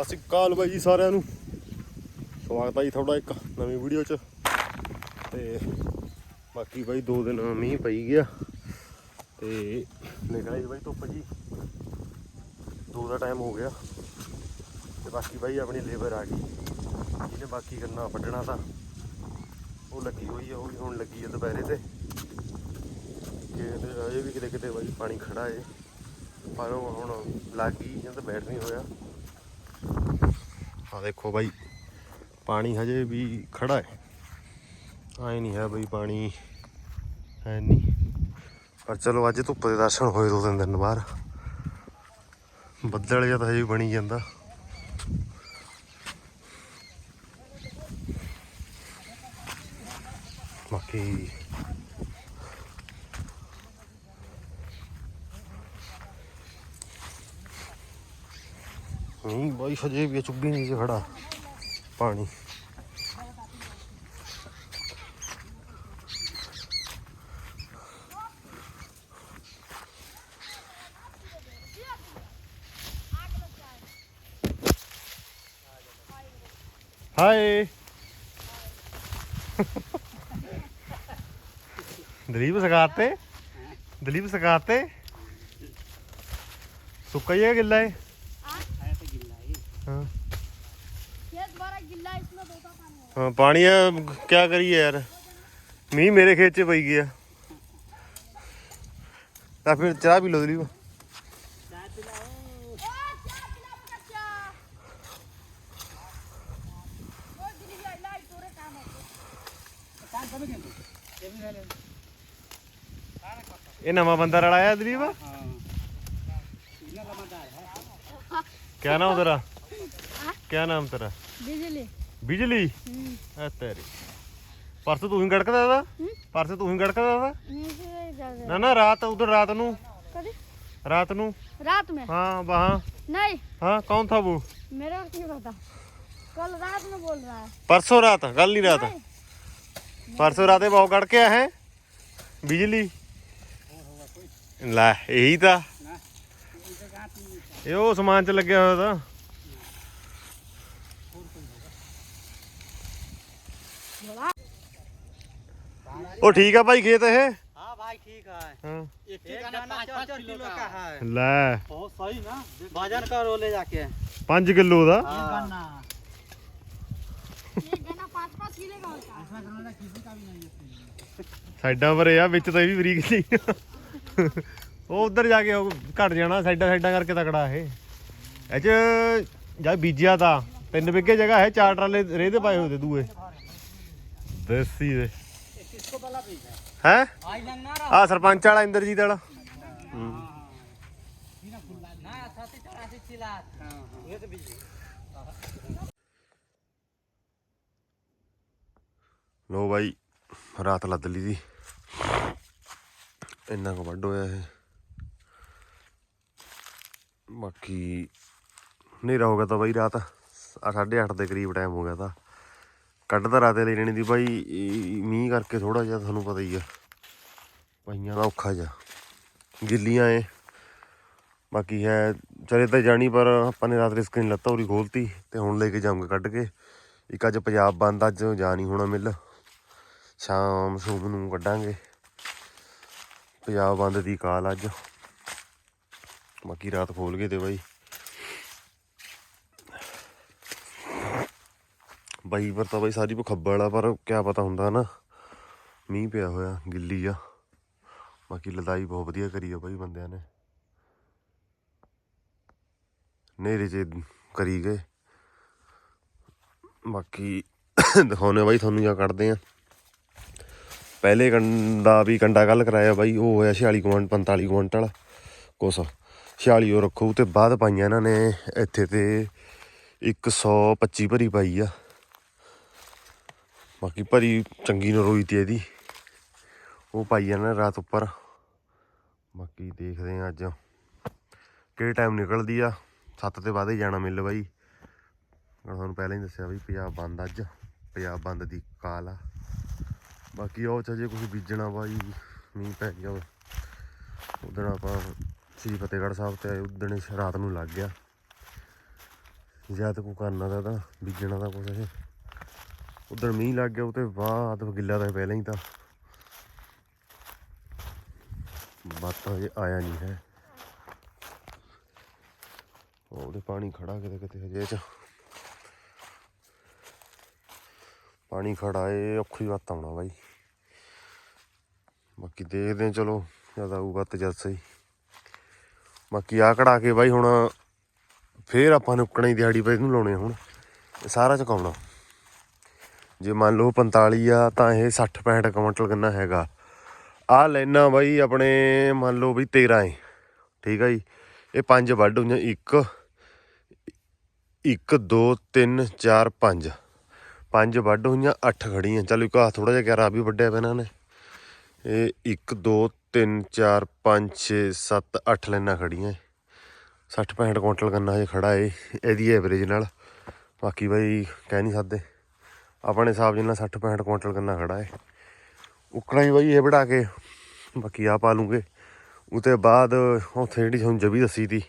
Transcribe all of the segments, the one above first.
ਸਤਿ ਸ਼੍ਰੀ ਅਕਾਲ ਬਾਈ ਜੀ ਸਾਰਿਆਂ ਨੂੰ। ਸਵਾਗਤ ਹੈ ਜੀ ਤੁਹਾਡਾ ਇੱਕ ਨਵੀਂ ਵੀਡੀਓ 'ਚ। ਤੇ ਬਾਕੀ ਬਾਈ ਦੋ ਦਿਨ ਮੀਂਹ ਪਈ ਗਿਆ। ਤੇ ਨਿਕਲਿਆ ਜੀ ਬਾਈ ਧੁੱਪ ਜੀ। ਦੋ ਦਾ ਟਾਈਮ ਹੋ ਗਿਆ। ਤੇ ਬਾਕੀ ਬਾਈ ਆਪਣੀ ਲੇਬਰ ਆ ਗਈ। ਜਿਹਨੇ ਬਾਕੀ ਕਰਨਾ ਵੱਢਣਾ ਤਾਂ। ਉਹ ਲੱਗੀ ਹੋਈ ਆ, ਉਹ ਵੀ ਹੁਣ ਲੱਗੀ ਆ ਦੁਪਹਿਰੇ ਤੇ। ਕਿ ਅਜੇ ਵੀ ਕਿਤੇ ਕਿਤੇ ਬਾਈ ਪਾਣੀ ਖੜਾ ਏ। ਪਰ ਉਹ ਹੁਣ ਲੱਗ ਗਈ ਜਾਂ ਤਾਂ ਬੈਠ ਨਹੀਂ ਹੋਇਆ। ਆ ਦੇਖੋ ਬਾਈ, ਪਾਣੀ ਹਜੇ ਵੀ ਖੜਾ ਹੈ। ਆਏ ਨਹੀਂ ਹੈ ਬਈ ਪਾਣੀ, ਹੈ ਨਹੀਂ। ਪਰ ਚਲੋ ਅੱਜ ਧੁੱਪ ਦੇ ਦਰਸ਼ਨ ਹੋਏ ਦੋ ਤਿੰਨ ਦਿਨ ਬਾਅਦ। ਬੱਦਲ ਜਿਹਾ ਤਾਂ ਹਜੇ ਵੀ ਬਣੀ ਜਾਂਦਾ। ਬਾਕੀ ਨਹੀਂ ਬਾਈ, ਹਜੇ ਵੀ ਚੁੱਭੀ ਨਹੀਂ ਸੀ ਖੜਾ ਪਾਣੀ। ਹਾਏ। ਦਲੀਪ ਸਗਾਤੇ ਦਲੀਪ ਸਗਾਤੇ ਸੁੱਕਾ ਹੀ ਹੈ ਗਿੱਲਾ ਹੈ ਹਾਂ ਪਾਣੀ ਆ ਕੀ ਕਰੀਏ ਯਾਰ ਮੀਂਹ ਮੇਰੇ ਖੇਤ 'ਚ ਪਈ ਗਿਆ ਤਾਂ ਫਿਰ ਚਾਹ ਪੀ ਲਓ ਦਲੀਪ ओ क्या पिला बच्चा ओ दिल्ली लाई लाई तोरे काम है ਇਹ ਨਵਾਂ ਬੰਦਾ ਰਲਾਇਆ ਦਲੀਪ क्या नाम तेरा क्या नाम तेरा बिजली ਬਿਜਲੀ ਐ ਤੇਰੀ ਪਰਸ ਤੂੰ ਹੀ ਗੜਕਦਾ ਦਾ ਪਰਸ ਤੂੰ ਹੀ ਗੜਕਦਾ ਦਾ ਨਾ ਨਾ ਰਾਤ ਉਧਰ ਰਾਤ ਨੂੰ कभी ਰਾਤ ਨੂੰ रात में ਹਾਂ ਵਹਾਂ नहीं हाँ कौन था वो मेरा को नहीं पता कल रात में बोल रहा है परसों रात कल नहीं रात नहीं, परसों रात बहुत गड़ के है बिजली ਲੈ ਇਹੀ ਤਾਂ ਇਹ ਉਹ ਸਮਾਨ ਚ ਲੱਗਿਆ ਹੋਇਆ ਉਹ ਠੀਕ ਆ ਭਾਈ ਖੇਤ ਇਹ हाँ भाई ठीक है ਹਾਂ एक एक दाना पाँच पाँच किलो का है ਲੈ बहुत सही ना वजन करो ले जाके 5 ਕਿਲੋ ਦਾ हाँ ये गन्ना पाँच पाँच किलो का होता है ਸਾਈਡਾਂ ਪਰ ਆ ਵਿੱਚ ਤਾਂ ਇਹ ਵੀ ਬਰੀਕ ਨਹੀਂ ਉਹ ਉਧਰ ਜਾ ਕੇ ਉਹ ਘਟ ਜਾਣਾ ਸਾਈਡਾਂ ਸਾਈਡਾਂ ਕਰਕੇ ਤਕੜਾ ਇਹ ਇਹ ਚ ਜਦ ਬੀਜਿਆ ਤਾਂ ਤਿੰਨ ਵਿਗੇ ਜਗ੍ਹਾ ਹੈ ਚਾਰ ਟਰਾਲੇ ਰੇਹ ਦੇ ਪਾਏ ਹੋਏ ਤੇ ਦੂਏ ਦੇਸੀ ਦੇ किसको वाला भी है ਹੈ? ਆ ਸਰਪੰਚ ਵਾਲਾ ਇੰਦਰਜੀਤ ਵਾਲਾ। ਹੂੰ। ਲੋ ਬਾਈ ਰਾਤ ਲੱਦ ਲਈ ਦੀ। ਇੰਨਾ ਕੁ ਵੱਡ ਹੋਇਆ ਇਹ। ਬਾਕੀ ਹਨੇਰਾ ਹੋ ਗਿਆ ਤਾਂ ਬਾਈ ਰਾਤ 8:30 ਦੇ ਕਰੀਬ ਟਾਈਮ ਹੋ ਗਿਆ ਤਾਂ। ਕੱਢ ਤਾਂ ਰਾਤੇ ਲੈ ਲੈਣੀ ਦੀ ਬਾਈ ਮੀਂਹ ਕਰਕੇ ਥੋੜਾ ਜਿਹਾ ਤੁਹਾਨੂੰ ਪਤਾ ਹੀ ਆ। ਪਈਆਂ ਦਾ ਔਖਾ ਜਿਹਾ। ਗਿੱਲੀਆਂ ਏ ਬਾਕੀ ਹੈ, ਚਲੇ ਤਾਂ ਜਾਣੀ ਪਰ ਆਪਾਂ ਨੇ ਰਾਤ ਰਿਸਕ ਨਹੀਂ ਲੱਤਾ ਉਰੀ ਖੋਲਤੀ ਤੇ ਹੁਣ ਲੈ ਕੇ ਜਾਵਾਂਗੇ ਕੱਢ ਕੇ। ਇੱਕ ਅੱਜ ਪੰਜਾਬ ਬੰਦ, ਅੱਜ ਜਾ ਨਹੀਂ ਹੋਣਾ ਮਿਲ। ਸ਼ਾਮ ਸੂਬ ਨੂੰ ਕੱਢਾਂਗੇ। ਪੰਜਾਬ ਬੰਦ ਦੀ ਕਾਲ ਅੱਜ। ਬਾਕੀ ਰਾਤ ਖੋਲ ਗਏ ਤੇ ਬਾਈ। ਬਾਈ, ਪਰ ਤਾਂ ਬਾਈ ਸਾਰੀ ਖੱਬਲ ਆ, ਪਰ ਕਿਆ ਪਤਾ ਹੁੰਦਾ ਨਾ। ਮੀਂਹ ਪਿਆ ਹੋਇਆ, ਗਿੱਲੀ ਆ। ਬਾਕੀ ਲਦਾਈ ਬਹੁਤ ਵਧੀਆ ਕਰੀ ਆ ਬਾਈ ਬੰਦਿਆਂ ਨੇ। ਨੇਰੇ ਚ ਕਰੀ ਗਏ। ਬਾਕੀ ਦਿਖਾਉਨੇ ਬਾਈ ਤੁਹਾਨੂੰ ਜਾਂ ਕੱਢਦੇ ਆ। ਪਹਿਲੇ ਕੰਡਾ ਵੀ ਕੰਡਾ ਕੱਲ ਕਰਾਇਆ ਬਾਈ, ਉਹ ਹੋਇਆ 46 ਕੁਇੰਟ 45 ਕੁਇੰਟਲ ਕੁਛ 46 ਉਹ ਰੱਖੋ ਤੇ ਬਾਅਦ ਪਾਈਆਂ ਇਹਨਾਂ ਨੇ, ਇੱਥੇ ਤੇ 125 ਭਰੀ ਪਾਈ ਆ। ਬਾਕੀ ਭਰੀ ਚੰਗੀ ਨਰੋਈ ਤੇ ਇਹਦੀ। ਉਹ ਪਾਈ ਇਹਨਾਂ ਰਾਤ ਉੱਪਰ। ਬਾਕੀ ਦੇਖਦੇ ਆ ਅੱਜ। ਕਿਹੜੇ ਟਾਈਮ ਨਿਕਲਦੀ ਆ? ਸੱਤ ਤੇ ਬਾਅਦ ਹੀ ਜਾਣਾ ਮਿਲ ਬਾਈ। ਤੁਹਾਨੂੰ ਪਹਿਲਾਂ ਹੀ ਦੱਸਿਆ ਬਈ ਪੰਜਾਬ ਬੰਦ ਅੱਜ। ਪੰਜਾਬ ਬੰਦ ਦੀ ਕਾਲ ਆ। ਬਾਕੀ ਉਹ ਚ ਜੇ ਕੁਝ ਬੀਜਣਾ ਬਾਈ, ਮੀਂਹ ਪੈ ਗਿਆ ਉਦੋਂ ਆਪਾਂ ਸ੍ਰੀ ਫਤਿਹਗੜ੍ਹ ਸਾਹਿਬ ਤੇ ਆਏ, ਉਦਣ ਰਾਤ ਨੂੰ ਲੱਗ ਗਿਆ। ਜਦ ਕੋ ਕਰਨਾ ਦਾ ਤਾਂ ਬੀਜਣਾ ਦਾ ਕੁਛ ਇਹ ਉਧਰ ਮੀਂਹ ਲੱਗ ਗਿਆ, ਉਹ ਤੇ ਬਾਅਦ ਗਿੱਲਾ ਤਾਂ ਪਹਿਲਾਂ ਹੀ ਤਾਂ। ਬਾਤ ਹਜੇ ਆਇਆ ਨਹੀਂ ਹੈ। ਉਹਦੇ ਪਾਣੀ ਖੜਾ ਕਿਤੇ ਕਿਤੇ ਹਜੇ ਚ ਪਾਣੀ ਖੜਾ ਏ, ਔਖੀ ਬਾਤ ਆਉਣਾ ਬਾਈ। ਬਾਕੀ ਦੇਖਦੇ ਹਾਂ, ਚਲੋ ਜਦ ਆਊਗਾ ਤੇ ਜਦ ਸਹੀ। ਬਾਕੀ ਆ ਕਢਾ ਕੇ ਬਾਈ ਹੁਣ ਫੇਰ ਆਪਾਂ ਨੇ ਉੱਕਣਾ ਹੀ ਦਿਹਾੜੀ ਪੈ ਨੂੰ ਲਾਉਣੇ ਹੁਣ? ਇਹ ਸਾਰਾ ਚੁਕਾਉਣਾ। ਜੇ ਮੰਨ ਲਓ 45 ਆ, ਤਾਂ ਇਹ 60 65 ਕੁਇੰਟਲ ਗੰਨਾ ਹੈਗਾ। ਆ ਲੈਣਾ ਬਾਈ ਆਪਣੇ ਮੰਨ ਲਓ ਵੀ 13 ਏ, ਠੀਕ ਆ ਜੀ। ਇਹ ਪੰਜ ਵੱਢ ਹੋਈਆਂ 1 1 2 3 4 5 ਪੰਜ ਵੱਢ ਹੋਈਆਂ 8 ਖੜੀਆਂ ਚਲੋ ਇੱਕ ਆ ਥੋੜਾ ਜਿਹਾ ਗਿਆਰਾ ਵੀ ਵੱਢਿਆ ਪਿਆ ਇਹਨਾਂ। ਨੇ ਇਹ 1 2 3 4 5 6 7 8 ਲਾਈਨਾਂ ਖੜੀਆਂ 60 65 ਕੁਇੰਟਲ ਗੰਨਾ ਹਜੇ ਖੜਾ ਏ, ਇਹਦੀ ਐਵਰੇਜ ਨਾਲ। ਬਾਕੀ ਬਾਈ ਕਹਿ ਨਹੀਂ ਸਕਦੇ। ਆਪਣੇ ਹਿਸਾਬ ਜਿੰਨਾ 60 65 ਕੁਇੰਟਲ ਗੰਨਾ ਖੜਾ ਹੈ ਉਕਣਾ ਹੀ ਬਾਈ ਇਹ ਵੜਾ ਕੇ, ਬਾਕੀ ਆ ਪਾ ਲੂੰਗੇ। ਉਤੇ ਬਾਅਦ ਉੱਥੇ ਜਿਹੜੀ ਤੁਹਾਨੂੰ ਜਬੀ ਦੱਸੀ ਤੀ,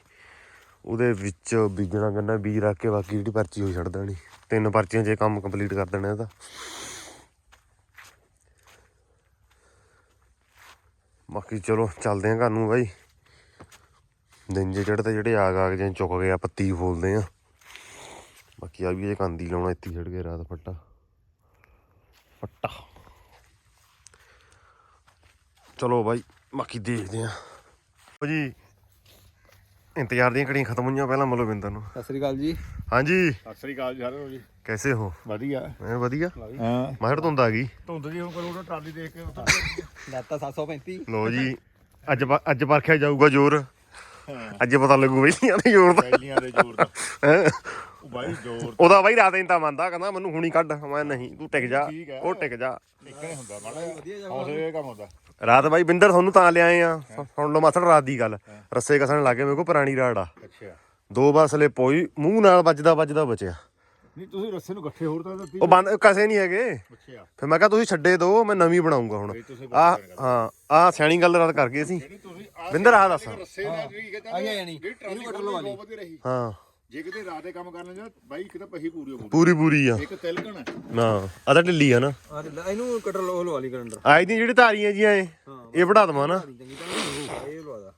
ਉਹਦੇ ਵਿੱਚ ਬੀਜਣਾ ਗੰਨਾ ਬੀਜ ਰੱਖ ਕੇ ਬਾਕੀ ਜਿਹੜੀ ਪਰਚੀ ਹੋਈ ਛੱਡ ਦੇਣੀ। ਤਿੰਨ ਪਰਚੀਆਂ 'ਚ ਕੰਮ ਕੰਪਲੀਟ ਕਰ ਦੇਣਾ ਇਹਦਾ ਬਾਕੀ ਚਲੋ ਚੱਲਦੇ ਆਂ ਘਰ ਨੂੰ ਬਾਈ। ਦਿਨ ਜੇ ਚੜ੍ਹਦੇ ਜਿਹੜੇ ਆਗ ਆਗ ਜੇ ਚੁੱਕ ਗਏ ਆ, ਪੱਤੀ ਫੋਲਦੇ ਆ। ਬਾਕੀ ਆ ਵੀ ਇਹ ਕੰਦੀ ਲਾਉਣਾ, ਇੱਥੇ ਛੱਡ ਕੇ ਰਾਤ ਫੱਟਾ। ਫੱਟਾ ਚਲੋ ਬਾਈ ਬਾਕੀ ਦੇਖਦੇ ਆ ਉਹ ਜੀ ਇੰਤਜ਼ਾਰ ਦੀਆਂ ਘੜੀਆਂ ਖਤਮ ਹੋਈਆਂ ਪਹਿਲਾਂ ਮਲੋ ਬਿੰਦਰ ਨੂੰ। ਸਤਿ ਸ੍ਰੀ ਅਕਾਲ ਜੀ। ਹਾਂਜੀ। ਸਤਿ ਸ੍ਰੀ ਅਕਾਲ ਜੀ ਸਾਰਿਆਂ ਨੂੰ ਜੀ। ਕੈਸੇ ਹੋ? ਵਧੀਆ। ਮੈਂ ਵਧੀਆ। ਹਾਂ। ਮਾਹਰ ਧੁੰਦ ਆ ਗਈ। ਧੁੰਦ ਜੀ ਹੁਣ ਕਰੋੜਾ ਟਰਾਲੀ ਦੇਖ ਕੇ ਉੱਤਰ ਦਾਤਾ 735 ਲੋ ਜੀ ਅੱਜ ਅੱਜ ਪਰਖਿਆ ਜਾਊਗਾ ਜ਼ੋਰ। ਅੱਜ ਪਤਾ ਲੱਗੂ ਬਈਆਂ ਦੇ ਜ਼ੋਰ ਦਾ। ਪਹਿਲੀਆਂ ਦੇ ਜ਼ੋਰ ਦਾ। ਬਾਈ ਜ਼ੋਰ ਉਹਦਾ ਬਾਈ ਰਾਤ ਤਾਂ ਮੰਨਦਾ ਕਹਿੰਦਾ ਮੈਨੂੰ ਹੁਣੀ ਕੱਢ। ਮੈਂ ਨਹੀਂ ਤੂੰ ਟਿਕ ਜਾ ਠੀਕ ਹੈ। ਉਹ ਟਿਕ ਜਾ। ਨਿਕਲੇ ਹੁੰਦਾ ਮਾੜਾ ਹੌਸਲੇ ਇਹ ਕੰਮ ਹੁੰਦਾ। ਰਾਤ ਬਾਈ ਬਿੰਦਰ ਤੁਹਾਨੂੰ ਤਾਂ ਲਿਆਏ ਆ। ਸੁਣ ਲਓ ਮਾਸੜ ਰਾਤ ਦੀ ਗੱਲ। ਰੱਸੇ ਕਸਣ ਲੱਗੇ ਮੇਰੇ ਕੋ ਪੁਰਾਣੀ ਰਾੜ ਆ। ਅੱਛਾ। ਦੋ ਵਾਰ ਸਲੇ ਪੋਈ ਮੂੰਹ ਨਾਲ ਵੱਜਦਾ ਵੱਜਦਾ ਬਚਿਆ। ਨਹੀਂ ਤੁਸੀਂ ਰੱਸੇ ਨੂੰ ਇਕੱਠੇ ਹੋਰ ਤਾਂ ਦਿੱਤੀ। ਉਹ ਬੰਦ ਕਸੇ ਨਹੀਂ ਹੈਗੇ। ਅੱਛਾ। ਫਿਰ ਮੈਂ ਕਿਹਾ ਤੁਸੀਂ ਛੱਡੇ ਦੋ ਮੈਂ ਨਵੀਂ ਬਣਾਉਂਗਾ ਹੁਣ। ਤੁਸੀਂ ਆ ਹਾਂ ਆ ਸਿਆਣੀ ਗੱਲ ਰਾਤ ਕਰ ਗਏ ਸੀ। ਜਿਹੜੀ ਤੁਸੀਂ ਆਹ ਬਿੰਦਰ ਆ ਦੱਸ। ਰੱਸੇ ਨਾਲ ਜਾਣੀ। ਜਿਹੜੀ ਟਰਾਲੀ ਲਵਾ ਲਈ। ਵਧੀਆ ਰਹੀ। ਹਾਂ। ਜੇ ਕਿਤੇ ਰਾਤ ਦੇ ਕੰਮ ਕਰ ਲੈਂਦੇ ਨਾ, ਬਾਈ ਕਿਤੇ ਪਹੀ ਪੂਰੀ ਹੋ ਪੂਰੀ ਪੂਰੀ ਆ। ਇੱਕ ਤਿਲਕਣ ਹੈ। ਨਾ ਆ ਤਾਂ ਢਿੱਲੀ ਆ ਨਾ। ਆ ਇਹਨੂੰ ਕਟਰ ਲੋ ਲਵਾ ਲਈ ਕਰੰਡਰ ਆਈ ਦੀ ਜਿਹੜੀ ਧਾਰੀਆਂ ਜੀਆਂ ਏ ਇਹ ਵੜਾ ਦਵਾਂ ਨਾ। ਚੰਗੀ ਤਰ੍ਹਾਂ ਇਹ ਲਵਾ ਦਾ।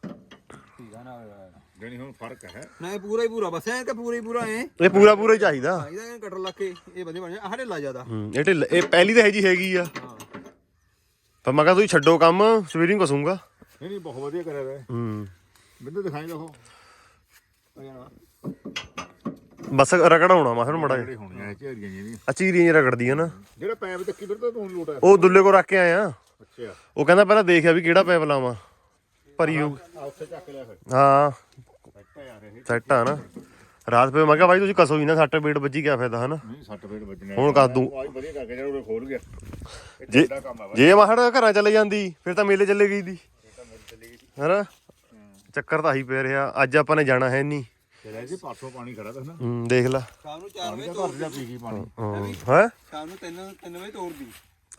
ਠੀਕ ਆ ਨਾ ਜਾਣੀ ਹੁਣ ਫ਼ਰਕ ਹੈ। ਨਾ ਇਹ ਪੂਰਾ ਹੀ ਪੂਰਾ ਬਸ ਐ ਕਿ ਪੂਰਾ ਹੀ ਪੂਰਾ ਐ। ਇਹ ਪੂਰਾ ਪੂਰਾ ਹੀ ਚਾਹੀਦਾ। ਇਹਦਾ ਕਟਰ ਲਾ ਕੇ ਇਹ ਵਧੀਆ ਬਣ ਜਾ। ਆਹ ਢਿੱਲਾ ਜ਼ਿਆਦਾ। ਹੂੰ ਇਹ ਢਿੱਲ ਇਹ ਪਹਿਲੀ ਤਾਂ ਹੈ ਜੀ ਹੈਗੀ ਆ। ਹਾਂ। ਪਰ ਮੈਂ ਕਿਹਾ ਤੁਸੀਂ ਛੱਡੋ ਕੰਮ ਸਵੇਰਿੰਗ ਕਸੂੰਗਾ ਨਹੀਂ ਨਹੀਂ ਬਹੁਤ ਵਧੀਆ ਕਰਿਆ ਵੇ। ਹੂੰ। ਬਿੰਦੂ ਦਿਖਾਈ ਦੇਖੋ ਬਸ ਰਗੜਾਉਣਾ ਮਾ ਫਿਰ ਮੜਾ ਜਿਹੜੇ ਹੋਣੀਆਂ ਇਹ ਝੇਰੀਆਂ ਜਿਹੜੀਆਂ ਆ ਚੀਰੀਆਂ ਜਿਹਾ ਰਗੜਦੀਆਂ ਨਾ। ਜਿਹੜਾ ਪੈਪ ਚੱਕੀ ਫਿਰ ਤਾਂ ਤੂੰ ਲੋਟਾ ਉਹ ਦੁੱਲੇ ਕੋ ਰੱਖ ਕੇ ਆਇਆ। ਅੱਛਾ। ਉਹ ਕਹਿੰਦਾ ਪਹਿਲਾਂ ਦੇਖਿਆ ਵੀ ਕਿਹੜਾ ਪੈਪ ਲਾਵਾਂ। ਭਰੀ ਹੋਊ। ਆ ਉੱਥੇ ਚੱਕ ਲਿਆ ਫਿਰ। ਹਾਂ। ਸੈੱਟ ਆ ਯਾਰ ਇਹ। ਸੈੱਟ ਆ ਨਾ। ਰਾਤ ਪੇ ਮੈਂ ਕਿਹਾ ਬਾਈ ਤੁਸੀਂ ਕਸੋ ਹੀ ਨਾ ਸੱਟ ਬੇੜ ਵੱਜੀ ਕਿਆ ਫਾਇਦਾ ਹਨਾ? ਨਹੀਂ ਸੱਟ ਫੇਟ ਵੱਜਣੇ ਹੁਣ ਕਰ ਦੂੰ। ਆਈ ਵਧੀਆ ਕਰਕੇ ਜਿਹੜਾ ਉਹ ਖੋਲ ਗਿਆ। ਇਹ ਜੇ ਕੰਮ ਆ ਜੇ ਮਾਹੜ ਘਰਾਂ ਚਲੇ ਜਾਂਦੀ ਫਿਰ ਤਾਂ ਮੇਲੇ ਚੱਲੇ ਗਈ ਦੀ। ਹੈਨਾ? ਚੱਕਰ ਤਾਂ ਆਹੀ ਪੈ ਰਿਹਾ। ਅੱਜ ਆਪਾਂ ਨੇ ਜਾਣਾ ਹੈ ਨਹੀਂ। ਤੇਰਾ ਜੀ ਪਾਸੋਂ ਪਾਣੀ ਖੜਾ ਤਾ ਨਾ। ਹੂੰ ਦੇਖ ਲੈ। ਸ਼ਾਮ ਨੂੰ 4 ਵਜੇ ਘਰ ਜਾ ਪੀ ਗਈ ਪਾਣੀ। ਹਾਂ ਹੈ। ਸ਼ਾਮ ਨੂੰ 3 3 ਵਜੇ ਤੋੜਦੀ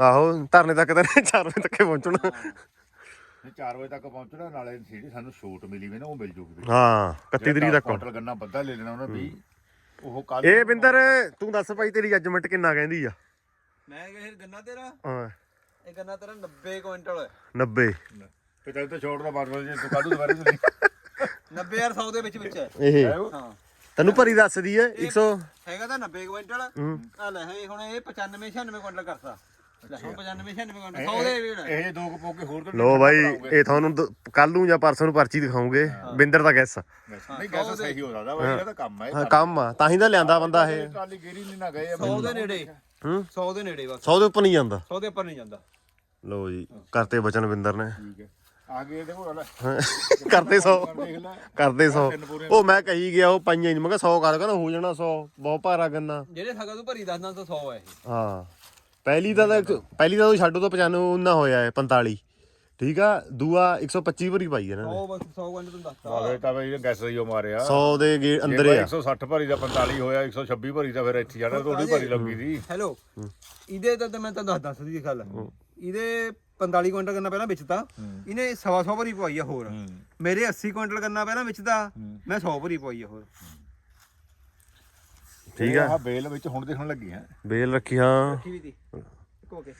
ਆਹੋ ਧਰਨੇ ਤੱਕ ਤਾਂ 4 ਵਜੇ ਤੱਕ ਹੀ ਪਹੁੰਚਣਾ। ਨਹੀਂ 4 ਵਜੇ ਤੱਕ ਪਹੁੰਚਣਾ ਨਾਲੇ ਜਿਹੜੀ ਸਾਨੂੰ ਛੂਟ ਮਿਲੀ ਵੀ ਨਾ ਉਹ ਮਿਲ ਜੂਗੀ ਹਾਂ 31 ਤਰੀਕ ਤੱਕ ਕੁਆਂਟਲ ਗੰਨਾ ਬੱਦਾ ਲੈ ਲੈਣਾ ਉਹਨਾਂ ਵੀ ਉਹ ਕੱਲ ਇਹ ਬਿੰਦਰ ਤੂੰ ਦੱਸ ਭਾਈ ਤੇਰੀ ਜੱਜਮੈਂਟ ਕਿੰਨਾ ਕਹਿੰਦੀ ਆ? ਮੈਂ ਕਿਹਾ ਫਿਰ ਗੰਨਾ ਤੇਰਾ? ਹਾਂ। ਇਹ ਗੰਨਾ ਤੇਰਾ 90 ਕੁਇੰਟਲ 90 ਤੇ ਚੱਲ ਤਾਂ ਛੋੜ ਦਾ ਬਾਰ ਬਾਰ ਜੇ ਤੂੰ ਕਾਦੂ ਦੁਬਾਰੇ ਤੇ 90 ਯਾਰ 100 ਦੇ ਵਿੱਚ ਵਿੱਚ। ਹੈ ਇਹ ਹਾਂ। ਤੈਨੂੰ ਭਰੀ ਦੱਸਦੀ ਐ 100 ਹੈਗਾ ਤਾਂ 90 ਕੁਇੰਟਲ। ਆ ਲੈ ਇਹ ਹੁਣ ਇਹ 95 96 ਕੁਇੰਟਲ ਕਰਤਾ। ਲੈ ਹੁਣ 95 96 ਕੁਇੰਟਲ 100 ਦੇ ਵੇੜ ਇਹ ਜੇ ਦੋ ਕੁ ਪੋਕੇ ਹੋਰ ਤਾਂ ਲੋ ਬਾਈ ਇਹ ਤੁਹਾਨੂੰ ਕੱਲ ਨੂੰ ਜਾਂ ਪਰਸੋਂ ਨੂੰ ਪਰਚੀ ਦਿਖਾਉਂਗੇ। ਬਿੰਦਰ ਦਾ ਗੈਸ ਨਹੀਂ ਗੈਸ ਸਹੀ ਹੋ ਸਕਦਾ ਬਾਈ ਇਹਦਾ ਤਾਂ ਕੰਮ ਹੈ ਹਾਂ ਕੰਮ ਆ ਤਾਂ ਹੀ ਤਾਂ ਲਿਆਂਦਾ ਬੰਦਾ ਇਹ। ਟਰਾਲੀ ਗੇਰੀ ਨਹੀਂ ਨਾ ਗਏ ਆ 100 ਦੇ ਨੇੜੇ। ਹੂੰ। 100 ਦੇ ਨੇੜੇ ਬਸ। 100 ਦੇ ਉੱਪਰ ਨਹੀਂ ਜਾਂਦਾ। 100 ਦੇ ਉੱਪਰ ਨਹੀਂ ਜਾਂਦਾ। ਲੋ ਜੀ ਕਰਤੇ ਬਚਨ ਬਿੰਦਰ ਨੇ। ਠੀਕ ਹੈ। ਆ ਗਏ ਦੇਖੋ ਲੈ ਕਰਦੇ 100 ਦੇਖ ਲੈ। ਕਰਦੇ 100 ਉਹ ਮੈਂ ਕਹੀ ਗਿਆ ਉਹ ਪਾਈਆਂ ਨਹੀਂ ਮੈਂ ਕਿਹਾ 100 ਕਰ ਕਹਿੰਦਾ ਹੋ ਜਾਣਾ 100 ਬਹੁਤ ਭਾਰਾ ਗੰਨਾ। ਜਿਹੜੇ ਸਗਾ ਤੂੰ ਭਰੀ ਦੱਸਦਾ ਤਾਂ 100 ਹੈ ਇਹ। ਹਾਂ। ਪਹਿਲੀ ਦਾ ਤਾਂ ਇੱਕ- ਪਹਿਲੀ ਦਾ ਤੂੰ ਛੱਡੋ ਤਾਂ 95 ਉਹਨਾਂ ਹੋਇਆ ਹੈ 45 ਠੀਕ ਆ? ਦੂਆ 125 ਭਰੀ ਪਾਈ ਇਹਨਾਂ ਨੇ। 100 ਬਸ 100 ਕੁਇੰਟਲ ਤੂੰ ਦੱਸਦਾ ਤਾਂ ਬਈ ਗੈਸ ਉਹ ਮਾਰਿਆ। 100 ਦੇ ਗੇ ਅੰਦਰ ਆ। 160 ਭਰੀ ਦਾ 45 ਹੋਇਆ 126 ਭਰੀ ਦਾ ਫਿਰ ਇੱਥੇ ਜਾਣਾ ਤੁਹਾਡੀ ਭਰੀ ਲੱਗੀ ਸੀ। ਹੈਲੋ ਇਹਦੇ ਤਾਂ ਤਾਂ ਮੈਂ ਤੁਹਾਨੂੰ ਦੱਸ ਦੱਸਦੀ ਗੱਲ। ਇਹਦੇ 45 ਕੁਇੰਟਲ ਕਰਨਾ ਪਹਿਲਾਂ ਵਿੱਚ ਤਾਂ ਇਹਨੇ ਸਵਾ ਸੌ ਭਰੀ ਪਵਾਈ ਆ ਹੋਰ। ਮੇਰੇ 80 ਕੁਇੰਟਲ ਕਰਨਾ ਪਹਿਲਾਂ ਵਿੱਚ ਤਾਂ ਮੈਂ 100 ਭਰੀ ਪਵਾਈ ਆ ਹੋਰ। ਠੀਕ ਆ। ਬੇਲ ਵਿੱਚ ਹੁਣ ਦੇਖਣ ਲੱਗੀ ਆ। ਬੇਲ ਰੱਖੀ ਹਾਂ। ਕੀ ਵੀ ਦੀ। ਕੋ ਕੇ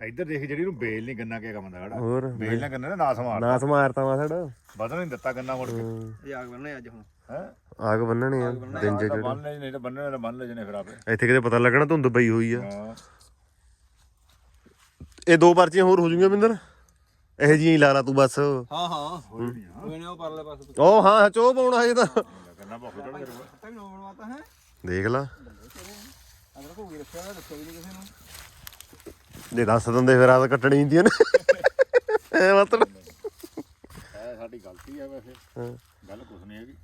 ਇੱਧਰ ਦੇਖ ਜਿਹੜੀ ਨੂੰ ਬੇਲ ਨਹੀਂ ਗੰਨਾ ਕਿਹਾ ਕੰਮ ਦਾ ਖੜਾ ਹੋਰ। ਬੇਲ ਨਾਲ ਗੰਨਾ ਨੇ ਨਾਸ ਮਾਰ ਨਾਸ ਮਾਰਤਾ ਵਾ ਸਾਡਾ। ਵਧਣ ਨਹੀਂ ਦਿੱਤਾ ਗੰਨਾ ਮੁੜ ਕੇ। ਆਗ ਬਣਨਾ ਅੱਜ ਹੁਣ। ਹੈ? ਆਗ ਬੰਨਣੇ ਆ। ਦਿਨ ਚ ਜਿਹੜੇ। ਬੰਨ ਲੈ ਨਹੀਂ ਤਾਂ ਬੰਨਣੇ ਤਾਂ ਬੰਨ ਲੈ ਜਨੇ ਫਿਰ ਆਪੇ। ਇੱਥੇ ਕਿਤੇ ਪਤਾ ਲੱਗਣਾ ਧੁੰਦ ਪਈ ਹੋਈ ਆ। ਹਾਂ। ਇਹ ਦੋ ਪਰਚੀਆਂ ਹੋਰ ਹੋ ਜੂਗੀਆਂ ਬਿੰਦਰ? ਇਹ ਜਿਹੀਆਂ ਹੀ ਲਾ ਲਾ ਤੂੰ ਬਸ। ਹਾਂ ਹਾਂ ਹੋ ਆ ਉਹ ਨੇ ਉਹ ਪਰਲੇ ਪਾਸੇ ਉਹ ਹਾਂ ਚੋ ਪਾਉਣਾ ਹਜੇ ਤਾਂ। ਗੰਨਾ ਬਹੁਤ ਚੜ ਕਰੂਗਾ ਤਾਂ ਵੀ ਨੋ ਬਣਵਾਤਾ ਹੈ ਦੇਖ ਲਾ। ਰੱਖਿਆ ਵੀ ਨਹੀਂ ਕਿਸੇ ਨੂੰ ਜੇ ਦੱਸ ਦਿੰਦੇ ਫਿਰ ਰਾਤ ਕੱਟਣੀ ਹੁੰਦੀਆਂ ਨੇ। ਐ ਮਤਲਬ। ਇਹ ਸਾਡੀ ਗਲਤੀ ਹੈ ਵੈਸੇ। ਹਾਂ। ਗੱਲ ਕੁਛ ਨਹੀਂ ਹੈਗੀ।